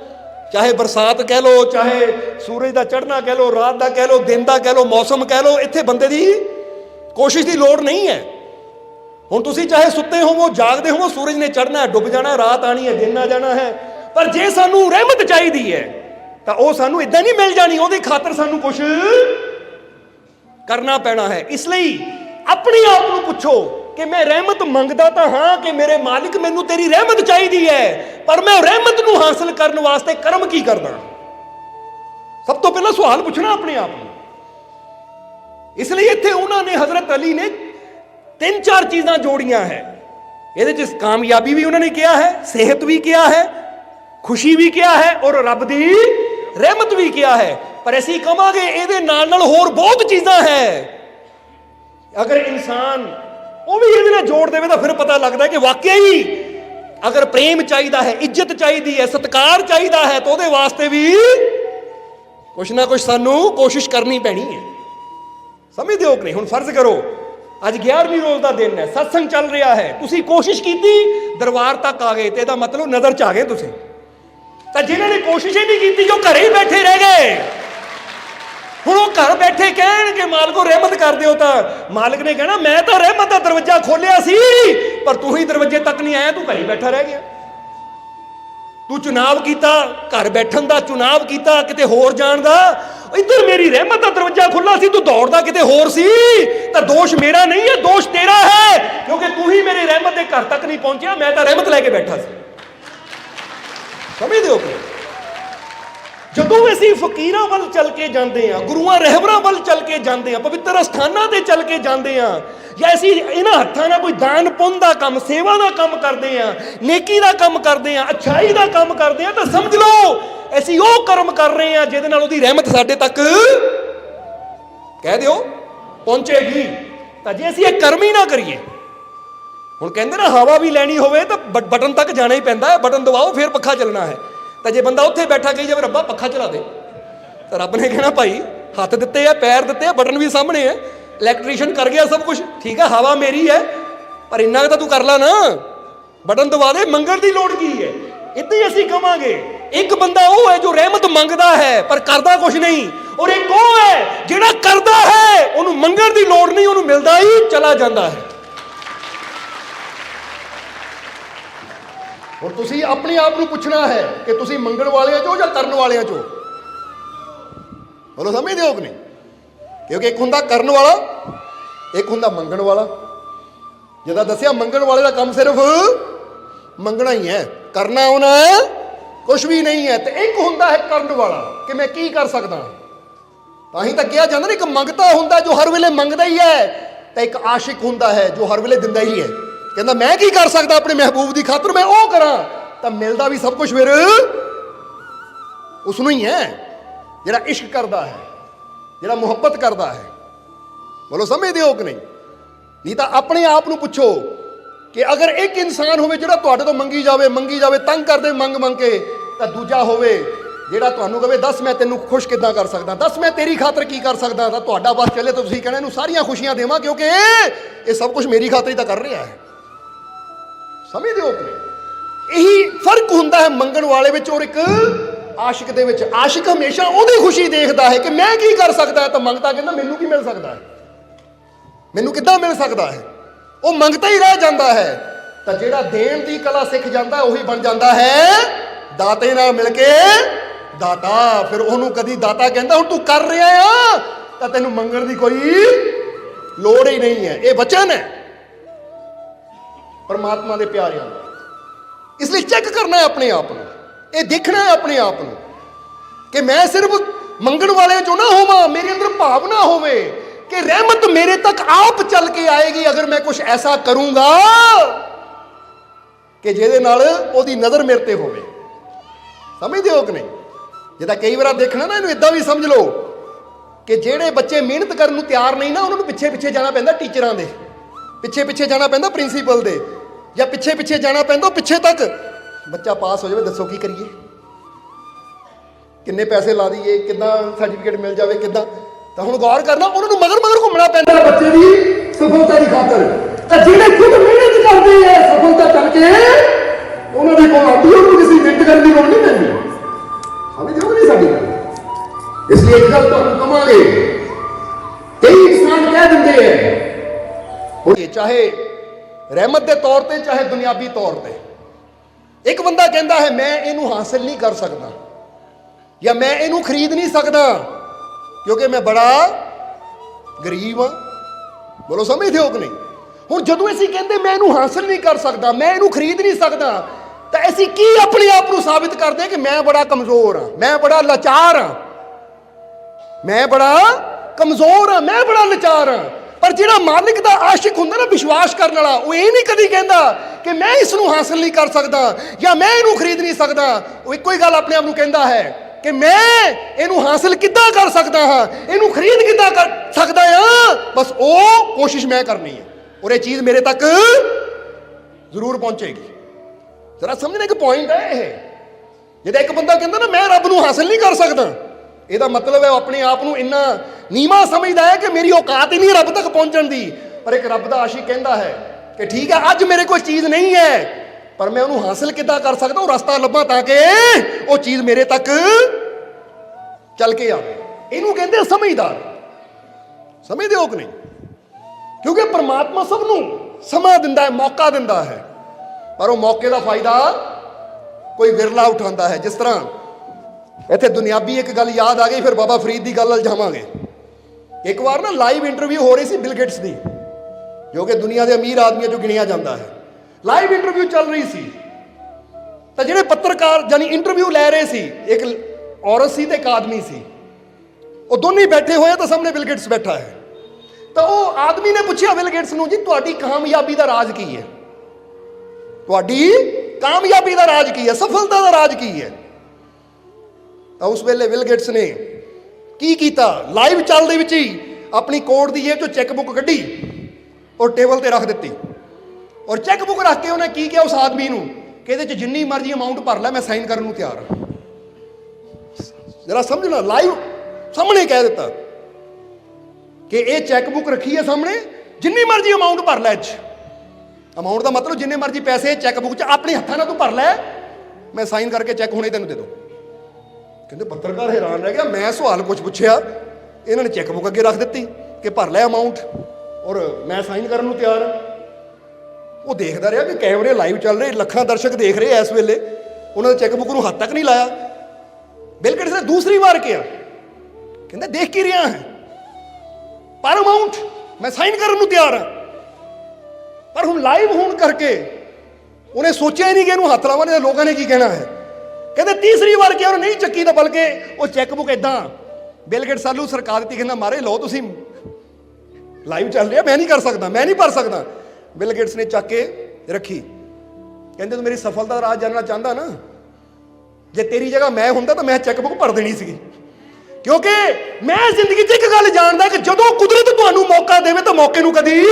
Speaker 1: ਚਾਹੇ ਬਰਸਾਤ ਕਹਿ ਲੋ ਚਾਹੇ ਸੂਰਜ ਦਾ ਚੜ੍ਹਨਾ ਕਹਿ ਲੋ ਰਾਤ ਦਾ ਕਹਿ ਲੋ ਦਿਨ ਦਾ ਕਹਿ ਲੋ ਮੌਸਮ ਕਹਿ ਲੋ ਇੱਥੇ ਬੰਦੇ ਦੀ ਕੋਸ਼ਿਸ਼ ਦੀ ਲੋੜ ਨਹੀਂ ਹੈ। ਹੁਣ ਤੁਸੀਂ ਚਾਹੇ ਸੁੱਤੇ ਹੋਵੋ, ਜਾਗਦੇ ਹੋਵੋ, ਸੂਰਜ ਨੇ ਚੜ੍ਹਨਾ ਹੈ, ਡੁੱਬ ਜਾਣਾ ਰਾਤ ਆਣੀ ਹੈ, ਦਿਨ ਆ ਜਾਣਾ ਹੈ, ਪਰ ਜੇ ਸਾਨੂੰ ਰਹਿਮਤ ਚਾਹੀਦੀ ਹੈ, ਤਾਂ ਉਹ ਸਾਨੂੰ ਇਦਾਂ ਨਹੀਂ ਮਿਲ ਜਾਣੀ, ਉਹਦੀ ਖਾਤਰ ਸਾਨੂੰ ਕੁਝ ਕਰਨਾ ਪੈਣਾ ਹੈ। ਇਸ ਲਈ ਆਪਣੇ ਆਪ ਨੂੰ ਪੁੱਛੋ ਕਿ ਮੈਂ ਰਹਿਮਤ ਮੰਗਦਾ ਤਾਂ ਹਾਂ ਕਿ ਮੇਰੇ ਮਾਲਿਕ ਮੈਨੂੰ ਤੇਰੀ ਰਹਿਮਤ ਚਾਹੀਦੀ ਹੈ, ਪਰ ਮੈਂ ਰਹਿਮਤ ਨੂੰ ਹਾਸਲ ਕਰਨ ਵਾਸਤੇ ਕਰਮ ਕੀ ਕਰਦਾ? ਸਭ ਤੋਂ ਪਹਿਲਾਂ ਸਵਾਲ ਪੁੱਛਣਾ ਆਪਣੇ ਆਪ ਨੂੰ। ਇਸ ਲਈ ਇੱਥੇ ਉਹਨਾਂ ਨੇ ਹਜ਼ਰਤ ਅਲੀ ਨੇ ਤਿੰਨ ਚਾਰ ਚੀਜ਼ਾਂ ਜੋੜੀਆਂ ਹੈ। ਇਹਦੇ ਚ ਕਾਮਯਾਬੀ ਵੀ ਉਹਨਾਂ ਨੇ ਕਿਹਾ ਹੈ, ਸਿਹਤ ਵੀ ਕਿਹਾ ਹੈ, ਖੁਸ਼ੀ ਵੀ ਕਿਹਾ ਹੈ ਔਰ ਰੱਬ ਦੀ ਰਹਿਮਤ ਵੀ ਕਿਹਾ ਹੈ। ਪਰ ਅਸੀਂ ਕਹਾਂਗੇ ਇਹਦੇ ਨਾਲ ਨਾਲ ਹੋਰ ਬਹੁਤ ਚੀਜ਼ਾਂ ਹੈ। ਅਗਰ ਇਨਸਾਨ ਉਹ ਵੀ ਇਹਦੇ ਨਾਲ ਜੋੜ ਦੇਵੇ ਤਾਂ ਫਿਰ ਪਤਾ ਲੱਗਦਾ ਕਿ ਵਾਕਿਆ ਹੀ ਅਗਰ ਪ੍ਰੇਮ ਚਾਹੀਦਾ ਹੈ, ਇੱਜ਼ਤ ਚਾਹੀਦੀ ਹੈ, ਸਤਿਕਾਰ ਚਾਹੀਦਾ ਹੈ, ਤਾਂ ਉਹਦੇ ਵਾਸਤੇ ਵੀ ਕੁਛ ਨਾ ਕੁਛ ਸਾਨੂੰ ਕੋਸ਼ਿਸ਼ ਕਰਨੀ ਪੈਣੀ ਹੈ। ਸਮਝਦੇ ਹੋ ਕਿ ਨਹੀਂ? ਹੁਣ ਫਰਜ਼ ਕਰੋ, ਅੱਜ 11ਵੀਂ ਰੋਜ਼ ਦਾ ਦਿਨ ਹੈ ਸਤਸੰਗ ਚੱਲ ਰਿਹਾ ਹੈ। ਤੁਸੀਂ ਕੋਸ਼ਿਸ਼ ਕੀਤੀ, ਦਰਬਾਰ ਤੱਕ ਆ ਗਏ ਤੇ ਇਹਦਾ ਮਤਲਬ ਨਜ਼ਰ ਚ ਆ ਗਏ ਤੁਸੀਂ। ਤਾਂ ਜਿਨ੍ਹਾਂ ਨੇ ਕੋਸ਼ਿਸ਼ ਹੀ ਨਹੀਂ ਕੀਤੀ ਜੋ ਘਰੇ ਹੀ ਬੈਠੇ ਰਹਿ ਗਏ। ਹੁਣ ਉਹ ਘਰ ਬੈਠੇ ਕਹਿਣਗੇ, ਮਾਲਕੋ ਰਹਿਮਤ ਕਰ ਦਿਓ ਤਾਂ। ਮਾਲਕ ਨੇ ਕਹਿਣਾ, ਮੈਂ ਤਾਂ ਰਹਿਮਤ ਦਾ ਦਰਵਾਜ਼ਾ ਖੋਲਿਆ ਸੀ, ਪਰ ਤੂੰ ਹੀ ਦਰਵਾਜ਼ੇ ਤੱਕ ਨਹੀਂ ਆਇਆ, ਤੂੰ ਘਰੇ ਹੀ ਬੈਠਾ ਰਹਿ ਗਿਆ। ਤੂੰ ਚੁਣਾਵ ਕੀਤਾ, ਘਰ ਬੈਠਣ ਦਾ ਚੁਣਾਵ ਕੀਤਾ, ਕਿਤੇ ਹੋਰ ਜਾਣ ਦਾ। ਇੱਧਰ ਮੇਰੀ ਰਹਿਮਤ ਦਾ ਦਰਵਾਜ਼ਾ ਖੁੱਲਾ ਸੀ, ਤੂੰ ਦੌੜਦਾ ਕਿਤੇ ਹੋਰ ਸੀ। ਤਾਂ ਦੋਸ਼ ਮੇਰਾ ਨਹੀਂ ਹੈ, ਦੋਸ਼ ਤੇਰਾ ਹੈ, ਕਿਉਂਕਿ ਤੂੰ ਹੀ ਮੇਰੇ ਰਹਿਮਤ ਦੇ ਘਰ ਤੱਕ ਨਹੀਂ ਪਹੁੰਚਿਆ, ਮੈਂ ਤਾਂ ਰਹਿਮਤ ਲੈ ਕੇ ਬੈਠਾ ਸੀ। ਸਮਝਦੇ ਹੋ ਕਿ ਜਦੋਂ ਅਸੀਂ ਫਕੀਰਾਂ ਵੱਲ ਚੱਲ ਕੇ ਜਾਂਦੇ ਆ ਗੁਰੂਆਂ ਰਹਿਬਰਾਂ ਵੱਲ ਚੱਲ ਕੇ ਜਾਂਦੇ ਆ ਪਵਿੱਤਰ ਅਸਥਾਨਾਂ ਤੇ ਚੱਲ ਕੇ ਜਾਂਦੇ ਆ ਜਾਂ ਅਸੀਂ ਇਹਨਾਂ ਹੱਥਾਂ ਨਾਲ ਕੋਈ ਦਾਨ ਪੁੰਨ ਦਾ ਕੰਮ, ਸੇਵਾ ਦਾ ਕੰਮ ਕਰਦੇ ਆ ਨੇਕੀ ਦਾ ਕੰਮ ਕਰਦੇ ਆ ਅਛਾਈ ਦਾ ਕੰਮ ਕਰਦੇ ਆ ਤਾਂ ਸਮਝ ਲਓ, ਅਸੀਂ ਉਹ ਕਰਮ ਕਰ ਰਹੇ ਆ ਜਿਹਦੇ ਨਾਲ ਉਹਦੀ ਰਹਿਮਤ ਸਾਡੇ ਤੱਕ ਕਹਿ ਦਿਓ ਪਹੁੰਚੇਗੀ। ਤਾਂ ਜੇ ਅਸੀਂ ਇਹ ਕਰਮ ਹੀ ਨਾ ਕਰੀਏ, ਹੁਣ ਕਹਿੰਦੇ ਨਾ ਹਵਾ ਵੀ ਲੈਣੀ ਹੋਵੇ ਤਾਂ ਬ- ਬਟਨ ਤੱਕ ਜਾਣਾ ਹੀ ਪੈਂਦਾ ਹੈ, ਬਟਨ ਦਬਾਓ, ਫਿਰ ਪੱਖਾ ਚੱਲਣਾ ਹੈ। ਤਾਂ ਜੇ ਬੰਦਾ ਉੱਥੇ ਬੈਠਾ ਕਹੀ ਜਾਵੇ, ਰੱਬਾ ਪੱਖਾ ਚਲਾ ਦੇ। ਤਾਂ ਰੱਬ ਨੇ ਕਹਿਣਾ, ਭਾਈ, ਹੱਥ ਦਿੱਤੇ ਆ, ਪੈਰ ਦਿੱਤੇ ਆ, ਬਟਨ ਵੀ ਸਾਹਮਣੇ ਹੈ ਇਲੈਕਟ੍ਰੀਸ਼ੀਅਨ ਕਰ ਗਿਆ ਸਭ ਕੁਝ ਠੀਕ ਹੈ ਹਵਾ ਮੇਰੀ ਹੈ ਪਰ ਇੰਨਾ ਕੁ ਤਾਂ ਤੂੰ ਕਰ ਲੈ ਨਾ। ਬਟਨ ਦਬਾ ਦੇ, ਮੰਗਣ ਦੀ ਲੋੜ ਕੀ ਹੈ ਇੱਦਾਂ ਹੀ ਅਸੀਂ ਕਵਾਂਗੇ। ਇੱਕ ਬੰਦਾ ਉਹ ਹੈ ਜੋ ਰਹਿਮਤ ਮੰਗਦਾ ਹੈ, ਪਰ ਕਰਦਾ ਕੁਝ ਨਹੀਂ। ਔਰ ਇੱਕ ਉਹ ਹੈ ਜਿਹੜਾ ਕਰਦਾ ਹੈ, ਉਹਨੂੰ ਮੰਗਣ ਦੀ ਲੋੜ ਨਹੀਂ, ਉਹਨੂੰ ਮਿਲਦਾ ਹੀ ਚਲਾ ਜਾਂਦਾ ਹੈ। ਹੁਣ ਤੁਸੀਂ ਆਪਣੇ ਆਪ ਨੂੰ ਪੁੱਛਣਾ ਹੈ ਕਿ ਤੁਸੀਂ ਮੰਗਣ ਵਾਲਿਆਂ ਚੋਂ ਜਾਂ ਕਰਨ ਵਾਲਿਆਂ ਚੋਂ? ਬੋਲੋ, ਸਮਝਦੇ ਹੋ ਕਿ ਨਹੀਂ? ਕਿਉਂਕਿ ਇੱਕ ਹੁੰਦਾ ਕਰਨ ਵਾਲਾ, ਇੱਕ ਹੁੰਦਾ ਮੰਗਣ ਵਾਲਾ। ਜਿਹਦਾ ਦੱਸਿਆ ਮੰਗਣ ਵਾਲੇ ਦਾ ਕੰਮ ਸਿਰਫ ਮੰਗਣਾ ਹੀ ਹੈ, ਕਰਨਾ ਉਹਨਾਂ ਕੁਝ ਵੀ ਨਹੀਂ ਹੈ। ਤੇ ਇੱਕ ਹੁੰਦਾ ਹੈ ਕਰਨ ਵਾਲਾ, ਕਿ ਮੈਂ ਕੀ ਕਰ ਸਕਦਾ? ਤਾਂ ਹੀ ਤਾਂ ਕਿਹਾ ਜਾਂਦਾ ਨਾ, ਇੱਕ ਮੰਗਤਾ ਹੁੰਦਾ ਜੋ ਹਰ ਵੇਲੇ ਮੰਗਦਾ ਹੀ ਹੈ, ਤੇ ਇੱਕ ਆਸ਼ਿਕ ਹੁੰਦਾ ਹੈ ਜੋ ਹਰ ਵੇਲੇ ਦਿੰਦਾ ਹੀ ਹੈ। ਕਹਿੰਦਾ, ਮੈਂ ਕੀ ਕਰ ਸਕਦਾ ਆਪਣੇ ਮਹਿਬੂਬ ਦੀ ਖਾਤਰ? ਮੈਂ ਉਹ ਕਰਾਂ। ਤਾਂ ਮਿਲਦਾ ਵੀ ਸਭ ਕੁਝ ਫਿਰ ਉਸ ਨੂੰ ਹੀ ਹੈ, ਜਿਹੜਾ ਇਸ਼ਕ ਕਰਦਾ ਹੈ, ਜਿਹੜਾ ਮੁਹੱਬਤ ਕਰਦਾ ਹੈ। ਬੋਲੋ, ਸਮਝਦੇ ਹੋ ਕਿ ਨਹੀਂ? ਨਹੀਂ ਤਾਂ ਆਪਣੇ ਆਪ ਨੂੰ ਪੁੱਛੋ ਕਿ ਅਗਰ ਇੱਕ ਇਨਸਾਨ ਹੋਵੇ ਜਿਹੜਾ ਤੁਹਾਡੇ ਤੋਂ ਮੰਗੀ ਜਾਵੇ ਮੰਗੀ ਜਾਵੇ, ਤੰਗ ਕਰਦੇ ਮੰਗ ਮੰਗ ਕੇ, ਤਾਂ ਦੂਜਾ ਹੋਵੇ ਜਿਹੜਾ ਤੁਹਾਨੂੰ ਕਹੇ, ਦੱਸ ਮੈਂ ਤੈਨੂੰ ਖੁਸ਼ ਕਿੱਦਾਂ ਕਰ ਸਕਦਾ? ਦੱਸ ਮੈਂ ਤੇਰੀ ਖਾਤਰ ਕੀ ਕਰ ਸਕਦਾ? ਤਾਂ ਤੁਹਾਡਾ ਬਸ ਚੱਲੇ ਤਾਂ ਤੁਸੀਂ ਕਹਿਣਾ, ਇਹਨੂੰ ਸਾਰੀਆਂ ਖੁਸ਼ੀਆਂ ਦੇਵਾਂ ਕਿਉਂਕਿ ਇਹ ਸਭ ਕੁਝ ਮੇਰੀ ਖਾਤਰ ਹੀ ਤਾਂ ਕਰ ਰਿਹਾ ਹੈ। ਸਮਝਦੇ ਹੋ ਕਿ ਇਹੀ ਫ਼ਰਕ ਹੁੰਦਾ ਹੈ ਮੰਗਣ ਵਾਲੇ ਵਿੱਚ ਔਰ ਇੱਕ ਆਸ਼ਿਕ ਦੇ ਵਿੱਚ। ਆਸ਼ਿਕ ਹਮੇਸ਼ਾ ਉਹਦੀ ਖੁਸ਼ੀ ਦੇਖਦਾ ਹੈ ਕਿ ਮੈਂ ਕੀ ਕਰ ਸਕਦਾ ਹੈ ਤਾਂ ਮੰਗਤਾ ਕਹਿੰਦਾ ਮੈਨੂੰ ਕੀ ਮਿਲ ਸਕਦਾ ਹੈ? ਮੈਨੂੰ ਕਿੱਦਾਂ ਮਿਲ ਸਕਦਾ ਹੈ? ਉਹ ਮੰਗਤਾ ਹੀ ਰਹਿ ਜਾਂਦਾ ਹੈ। ਤਾਂ ਜਿਹੜਾ ਦੇਣ ਦੀ ਕਲਾ ਸਿੱਖ ਜਾਂਦਾ ਉਹੀ ਬਣ ਜਾਂਦਾ ਹੈ। ਦਾਤੇ ਨਾਲ ਮਿਲ ਕੇ ਦਾਤਾ। ਫਿਰ ਉਹਨੂੰ ਕਦੀ ਦਾਤਾ ਕਹਿੰਦਾ, ਹੁਣ ਤੂੰ ਕਰ ਰਿਹਾ ਆ, ਤਾਂ ਤੈਨੂੰ ਮੰਗਣ ਦੀ ਕੋਈ ਲੋੜ ਹੀ ਨਹੀਂ ਹੈ। ਇਹ ਵਚਨ ਹੈ। ਪਰਮਾਤਮਾ ਦੇ ਪਿਆਰਿਆਂ ਦਾ ਇਸ ਲਈ ਚੈੱਕ ਕਰਨਾ ਹੈ ਆਪਣੇ ਆਪ ਨੂੰ। ਇਹ ਦੇਖਣਾ ਹੈ ਆਪਣੇ ਆਪ ਨੂੰ ਕਿ ਮੈਂ ਸਿਰਫ ਮੰਗਣ ਵਾਲਿਆਂ ਚੋਂ ਨਾ ਹੋਵਾਂ, ਮੇਰੇ ਅੰਦਰ ਭਾਵਨਾ ਹੋਵੇ ਕਿ ਰਹਿਮਤ ਮੇਰੇ ਤੱਕ ਆਪ ਚੱਲ ਕੇ ਆਏਗੀ ਅਗਰ ਮੈਂ ਕੁਝ ਐਸਾ ਕਰੂੰਗਾ ਕਿ ਜਿਹਦੇ ਨਾਲ ਉਹਦੀ ਨਜ਼ਰ ਮੇਰੇ ਤੇ ਹੋਵੇ। ਸਮਝਦੇ ਹੋ ਕਿ ਨਹੀਂ? ਜਿਹਦਾ ਕਈ ਵਾਰ ਦੇਖਣਾ ਨਾ, ਇਹਨੂੰ ਇਦਾਂ ਵੀ ਸਮਝ ਲਓ ਕਿ ਜਿਹੜੇ ਬੱਚੇ ਮਿਹਨਤ ਕਰਨ ਨੂੰ ਤਿਆਰ ਨਹੀਂ ਨਾ, ਉਹਨਾਂ ਨੂੰ ਪਿੱਛੇ ਪਿੱਛੇ ਜਾਣਾ ਪੈਂਦਾ ਟੀਚਰਾਂ ਦੇ। ਪਿੱਛੇ ਪਿੱਛੇ ਜਾਣਾ ਪੈਂਦਾ ਪ੍ਰਿੰਸੀਪਲ ਦੇ। ਜਾਂ ਪਿੱਛੇ ਪਿੱਛੇ ਜਾਣਾ ਪੈਂਦਾ ਪਿੱਛੇ ਤੱਕ। ਬੱਚਾ ਪਾਸ ਹੋ ਜਾਵੇ, ਦੱਸੋ ਕੀ ਕਰੀਏ? ਕਿੰਨੇ ਪੈਸੇ ਲਾ ਦਈਏ, ਕਿੱਦਾਂ ਸਰਟੀਫਿਕੇਟ ਮਿਲ ਜਾਵੇ, ਕਿੱਦਾਂ? ਤਾਂ ਹੁਣ ਗੌਰ ਕਰਨਾ, ਉਹਨਾਂ ਨੂੰ ਮਗਰ ਮਗਰ ਘੁੰਮਣਾ ਪੈਂਦਾ। ਬੱਚੇ ਦੀ ਸਫਲਤਾ ਦੀ ਖਾਤਰ। ਤਾਂ ਜਿਹੜੇ ਖੁਦ ਮਿਹਨਤ ਕਰਦੇ ਐ ਸਫਲਤਾ ਕਰਕੇ ਉਹਨਾਂ ਦੀ ਕੋਲ ਆਉਂਦੀ ਉਹਨੂੰ ਕਿਸੇ ਮਿਹਨਤ ਕਰਨ ਦੀ ਲੋੜ ਨਹੀਂ ਪੈਂਦੀ। ਸਮਝਦੇ ਹੋ ਨਹੀਂ ਸਾਡੀ ਗੱਲ? ਇਸ ਲਈ ਇੱਕ ਗੱਲ ਤੁਹਾਨੂੰ ਕਵਾਂਗੇ, ਕਈ ਇਨਸਾਨ ਕਹਿ ਦਿੰਦੇ ਐ ਹੁਣ ਚਾਹੇ ਰਹਿਮਤ ਦੇ ਤੌਰ ਤੇ ਚਾਹੇ ਦੁਨਿਆਵੀ ਤੌਰ ਤੇ। ਇੱਕ ਬੰਦਾ ਕਹਿੰਦਾ ਹੈ, ਮੈਂ ਇਹਨੂੰ ਹਾਸਲ ਨਹੀਂ ਕਰ ਸਕਦਾ ਜਾਂ ਮੈਂ ਇਹਨੂੰ ਖਰੀਦ ਨਹੀਂ ਸਕਦਾ ਕਿਉਂਕਿ ਮੈਂ ਬੜਾ ਗਰੀਬ ਹਾਂ। ਬੋਲੋ, ਸਮਝਦੇ ਹੋ ਕਿ ਨਹੀਂ? ਹੁਣ ਜਦੋਂ ਅਸੀਂ ਕਹਿੰਦੇ ਮੈਂ ਇਹਨੂੰ ਹਾਸਲ ਨਹੀਂ ਕਰ ਸਕਦਾ, ਮੈਂ ਇਹਨੂੰ ਖਰੀਦ ਨਹੀਂ ਸਕਦਾ, ਤਾਂ ਅਸੀਂ ਕੀ ਆਪਣੇ ਆਪ ਨੂੰ ਸਾਬਿਤ ਕਰਦੇ ਹਾਂ ਕਿ ਮੈਂ ਬੜਾ ਕਮਜ਼ੋਰ ਹਾਂ, ਮੈਂ ਬੜਾ ਲਾਚਾਰ ਹਾਂ। ਮੈਂ ਬੜਾ ਕਮਜ਼ੋਰ ਹਾਂ, ਮੈਂ ਬੜਾ ਲਾਚਾਰ ਹਾਂ। ਪਰ ਜਿਹੜਾ ਮਾਲਿਕ ਦਾ ਆਸ਼ਿਕ ਹੁੰਦਾ ਨਾ ਵਿਸ਼ਵਾਸ ਕਰਨ ਵਾਲਾ, ਉਹ ਇਹ ਨਹੀਂ ਕਦੀ ਕਹਿੰਦਾ ਕਿ ਮੈਂ ਇਸ ਨੂੰ ਹਾਸਲ ਨਹੀਂ ਕਰ ਸਕਦਾ ਜਾਂ ਮੈਂ ਇਹਨੂੰ ਖਰੀਦ ਨਹੀਂ ਸਕਦਾ। ਉਹ ਇੱਕੋ ਹੀ ਗੱਲ ਆਪਣੇ ਆਪ ਨੂੰ ਕਹਿੰਦਾ ਹੈ ਕਿ ਮੈਂ ਇਹਨੂੰ ਹਾਸਲ ਕਿੱਦਾਂ ਕਰ ਸਕਦਾ ਹਾਂ? ਇਹਨੂੰ ਖਰੀਦ ਕਿੱਦਾਂ ਕਰ ਸਕਦਾ ਹਾਂ? ਬਸ ਉਹ ਕੋਸ਼ਿਸ਼ ਮੈਂ ਕਰਨੀ ਹੈ ਔਰ ਇਹ ਚੀਜ਼ ਮੇਰੇ ਤੱਕ ਜ਼ਰੂਰ ਪਹੁੰਚੇਗੀ। ਜ਼ਰਾ ਸਮਝਣਾ ਇੱਕ ਪੁਆਇੰਟ ਹੈ ਇਹ। ਜਿਹੜਾ ਇੱਕ ਬੰਦਾ ਕਹਿੰਦਾ ਨਾ, ਮੈਂ ਰੱਬ ਨੂੰ ਹਾਸਲ ਨਹੀਂ ਕਰ ਸਕਦਾ। ਇਹਦਾ ਮਤਲਬ ਹੈ ਆਪਣੇ ਆਪ ਨੂੰ ਇੰਨਾ ਨੀਵਾ ਸਮਝਦਾ ਹੈ ਕਿ ਮੇਰੀ ਔਕਾਤ ਹੀ ਨਹੀਂ ਰੱਬ ਤੱਕ ਪਹੁੰਚਣ ਦੀ। ਪਰ ਇੱਕ ਰੱਬ ਦਾ ਆਸ਼ਿਕ ਕਹਿੰਦਾ ਹੈ ਕਿ ਠੀਕ ਹੈ, ਅੱਜ ਮੇਰੇ ਕੋਲ ਚੀਜ਼ ਨਹੀਂ ਹੈ, ਪਰ ਮੈਂ ਉਹਨੂੰ ਹਾਸਲ ਕਿੱਦਾਂ ਕਰ ਸਕਦਾ? ਉਹ ਰਸਤਾ ਲੱਭਾਂ ਤਾਂ ਕਿ ਉਹ ਚੀਜ਼ ਮੇਰੇ ਤੱਕ ਚੱਲ ਕੇ ਆਵੇ। ਇਹਨੂੰ ਕਹਿੰਦੇ ਸਮਝਦਾਰ। ਸਮਝਦੇ ਹੋ ਕਿ ਨਹੀਂ? ਕਿਉਂਕਿ ਪਰਮਾਤਮਾ ਸਭ ਨੂੰ ਸਮਾਂ ਦਿੰਦਾ ਹੈ, ਮੌਕਾ ਦਿੰਦਾ ਹੈ। ਪਰ ਉਹ ਮੌਕੇ ਦਾ ਫਾਇਦਾ ਕੋਈ ਵਿਰਲਾ ਉਠਾਉਂਦਾ ਹੈ। ਜਿਸ ਤਰ੍ਹਾਂ ਇੱਥੇ ਦੁਨਿਆਵੀ ਇੱਕ ਗੱਲ ਯਾਦ ਆ ਗਈ, ਫਿਰ ਬਾਬਾ ਫਰੀਦ ਦੀ ਗੱਲ ਵੱਲ ਜਾਵਾਂਗੇ। ਇੱਕ ਵਾਰ ਨਾ ਲਾਈਵ ਇੰਟਰਵਿਊ ਹੋ ਰਹੀ ਸੀ ਬਿਲ ਗੇਟਸ ਦੀ, ਜੋ ਕਿ ਦੁਨੀਆ ਦੇ ਅਮੀਰ ਆਦਮੀਆਂ ਚੋਂ ਗਿਣਿਆ ਜਾਂਦਾ ਹੈ। ਲਾਈਵ ਇੰਟਰਵਿਊ ਚੱਲ ਰਹੀ ਸੀ। ਤਾਂ ਜਿਹੜੇ ਪੱਤਰਕਾਰ ਜਾਨੀ ਇੰਟਰਵਿਊ ਲੈ ਰਹੇ ਸੀ, ਇੱਕ ਔਰਤ ਸੀ ਤੇ ਇੱਕ ਆਦਮੀ ਸੀ, ਉਹ ਦੋਨੇ ਬੈਠੇ ਹੋਏ ਤਾਂ ਸਾਹਮਣੇ ਬਿਲ ਗੇਟਸ ਬੈਠਾ ਹੈ। ਤਾਂ ਉਹ ਆਦਮੀ ਨੇ ਪੁੱਛਿਆ ਬਿਲ ਗੇਟਸ ਨੂੰ, ਜੀ, ਤੁਹਾਡੀ ਕਾਮਯਾਬੀ ਦਾ ਰਾਜ ਕੀ ਹੈ? ਤੁਹਾਡੀ ਕਾਮਯਾਬੀ ਦਾ ਰਾਜ ਕੀ ਹੈ? ਸਫਲਤਾ ਦਾ ਰਾਜ ਕੀ ਹੈ? ਤਾਂ ਉਸ ਵੇਲੇ ਵਿਲ ਗੇਟਸ ਨੇ ਕੀ ਕੀਤਾ? ਲਾਈਵ ਚੱਲ ਦੇ ਵਿੱਚ ਹੀ ਆਪਣੀ ਕੋਟ ਦੀ ਜੇਬ ਚੋਂ ਚੈੱਕ ਬੁੱਕ ਕੱਢੀ ਔਰ ਟੇਬਲ ਤੇ ਰੱਖ ਦਿੱਤੀ। ਔਰ ਚੈੱਕ ਬੁੱਕ ਰੱਖ ਕੇ ਉਹਨੇ ਕੀ ਕਿਹਾ ਉਸ ਆਦਮੀ ਨੂੰ? ਕਿ ਇਹਦੇ ਚ ਜਿੰਨੀ ਮਰਜ਼ੀ ਅਮਾਉਂਟ ਭਰ ਲੈ, ਮੈਂ ਸਾਈਨ ਕਰਨ ਨੂੰ ਤਿਆਰ ਹਾਂ। ਜਰਾ ਸਮਝਣਾ ਲਾਈਵ ਸਾਹਮਣੇ ਕਹਿ ਦਿੱਤਾ ਕਿ ਇਹ ਚੈੱਕ ਬੁੱਕ ਰੱਖੀ ਹੈ ਸਾਹਮਣੇ, ਜਿੰਨੀ ਮਰਜ਼ੀ ਅਮਾਉਂਟ ਭਰ ਲੈ ਇਹ 'ਚ। ਅਮਾਉਂਟ ਦਾ ਮਤਲਬ ਜਿੰਨੇ ਮਰਜ਼ੀ ਪੈਸੇ ਚੈੱਕ ਬੁੱਕ 'ਚ ਆਪਣੇ ਹੱਥਾਂ ਨਾਲ ਤੂੰ ਭਰ ਲੈ, ਮੈਂ ਸਾਈਨ ਕਰਕੇ ਚੈੱਕ ਹੁਣੇ ਤੈਨੂੰ ਦੇ ਦੂੰ ਕਹਿੰਦੇ ਪੱਤਰਕਾਰ ਹੈਰਾਨ ਰਹਿ ਗਿਆ, ਮੈਂ ਸਵਾਲ ਕੁਝ ਪੁੱਛਿਆ। ਇਹਨਾਂ ਨੇ ਚੈੱਕਬੁੱਕ ਅੱਗੇ ਰੱਖ ਦਿੱਤੀ ਕਿ ਭਰ ਲੈ ਅਮਾਉਂਟ ਔਰ ਮੈਂ ਸਾਈਨ ਕਰਨ ਨੂੰ ਤਿਆਰ। ਹਾਂ ਉਹ ਦੇਖਦਾ ਰਿਹਾ ਕਿ ਕੈਮਰੇ ਲਾਈਵ ਚੱਲ ਰਹੇ, ਲੱਖਾਂ ਦਰਸ਼ਕ ਦੇਖ ਰਹੇ ਐ ਇਸ ਵੇਲੇ। ਉਹਨਾਂ ਨੇ ਚੈੱਕਬੁੱਕ ਨੂੰ ਹੱਥ ਤੱਕ ਨਹੀਂ ਲਾਇਆ। ਬਿਲ ਗੇਟਸ ਨੇ ਦੂਸਰੀ ਵਾਰ ਕਿਹਾ। ਕਹਿੰਦਾ ਦੇਖ ਕੀ ਰਿਹਾ ਹੈ। ਪਰ ਅਮਾਉਂਟ ਮੈਂ ਸਾਈਨ ਕਰਨ ਨੂੰ ਤਿਆਰ ਹਾਂ ਪਰ ਹੁਣ ਲਾਈਵ ਹੋਣ ਕਰਕੇ ਉਹਨੇ ਸੋਚਿਆ ਹੀ ਨਹੀਂ ਕਿ ਇਹਨੂੰ ਹੱਥ ਲਾਵਾਂ ਨੇ ਲੋਕਾਂ ਨੇ ਕੀ ਕਹਿਣਾ ਹੈ। ਕਹਿੰਦੇ ਤੀਸਰੀ ਵਾਰ ਕਿਹਾ ਉਹਨੇ ਨਹੀਂ ਚੱਕੀ ਤਾਂ ਬਲਕਿ ਉਹ ਚੈੱਕ ਬੁੱਕ ਇਦਾਂ ਬਿਲ ਗੇਟਸ ਸਾਲੂ ਸਰਕਾਰ ਦਿੱਤੀ, ਕਹਿੰਦਾ ਮਾਰੇ ਲਓ ਤੁਸੀਂ। ਲਾਈਵ ਚੱਲ ਰਿਹਾ, ਮੈਂ ਨਹੀਂ ਕਰ ਸਕਦਾ, ਮੈਂ ਨਹੀਂ ਭਰ ਸਕਦਾ। ਬਿਲ ਗੇਟਸ ਨੇ ਚੱਕ ਕੇ ਰੱਖੀ। ਕਹਿੰਦੇ ਤੂੰ ਮੇਰੀ ਸਫਲਤਾ ਦਾ ਰਾਜ ਜਾਣਨਾ ਚਾਹੁੰਦਾ ਨਾ, ਜੇ ਤੇਰੀ ਜਗ੍ਹਾ ਮੈਂ ਹੁੰਦਾ ਤਾਂ ਮੈਂ ਚੈੱਕ ਬੁੱਕ ਭਰ ਦੇਣੀ ਸੀਗੀ। ਕਿਉਂਕਿ ਮੈਂ ਜ਼ਿੰਦਗੀ 'ਚ ਇੱਕ ਗੱਲ ਜਾਣਦਾ ਕਿ ਜਦੋਂ ਕੁਦਰਤ ਤੁਹਾਨੂੰ ਮੌਕਾ ਦੇਵੇ ਤਾਂ ਮੌਕੇ ਨੂੰ ਕਦੀ